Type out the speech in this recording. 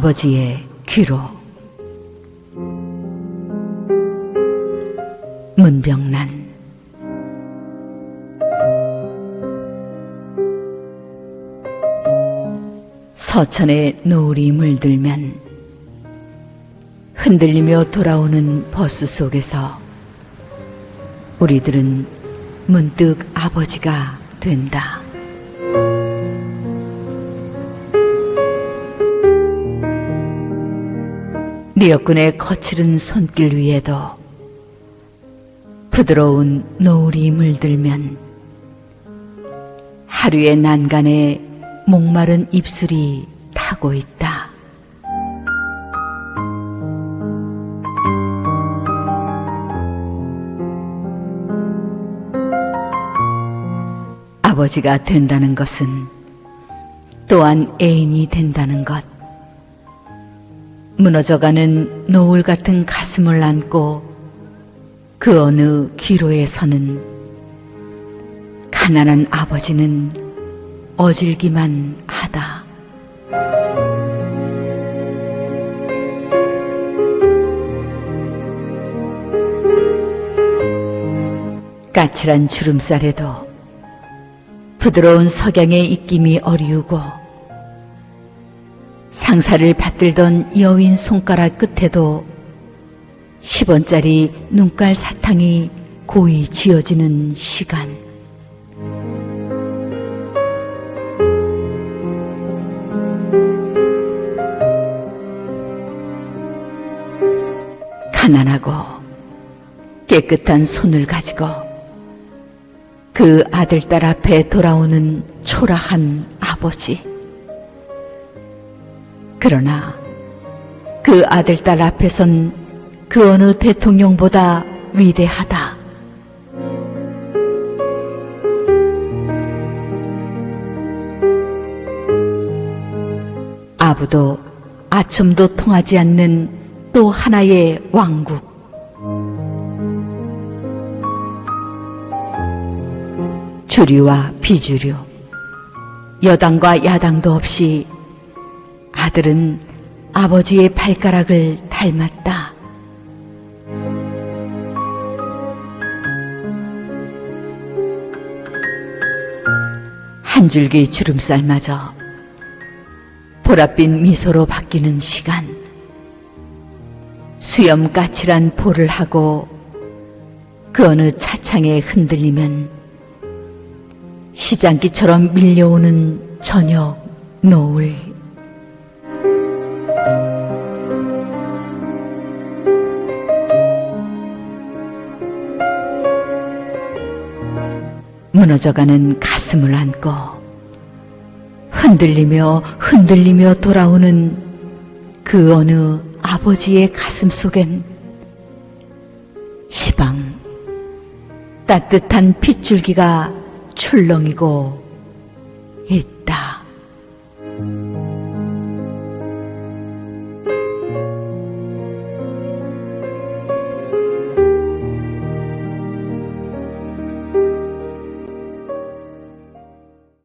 아버지의 귀로 문병란 서천에 노을이 물들면 흔들리며 돌아오는 버스 속에서 우리들은 문득 아버지가 된다. 미역군의 거칠은 손길 위에도 부드러운 노을이 물들면 하루의 난간에 목마른 입술이 타고 있다. 아버지가 된다는 것은 또한 애인이 된다는 것. 무너져가는 노을 같은 가슴을 안고 그 어느 기로에 서는 가난한 아버지는 어질기만 하다. 까칠한 주름살에도 부드러운 석양의 입김이 어리우고 상사를 받들던 여인 손가락 끝에도 10원짜리 눈깔 사탕이 고이 쥐어지는 시간. 가난하고 깨끗한 손을 가지고 그 아들딸 앞에 돌아오는 초라한 아버지. 그러나 그 아들딸 앞에선 그 어느 대통령보다 위대하다. 아부도 아첨도 통하지 않는 또 하나의 왕국. 주류와 비주류, 여당과 야당도 없이 아들은 아버지의 발가락을 닮았다. 한 줄기 주름살마저 보랏빛 미소로 바뀌는 시간. 수염 까칠한 볼을 하고 그 어느 차창에 흔들리면 시장기처럼 밀려오는 저녁 노을. 무너져가는 가슴을 안고 흔들리며 흔들리며 돌아오는 그 어느 아버지의 가슴 속엔 시방 따뜻한 핏줄기가 출렁이고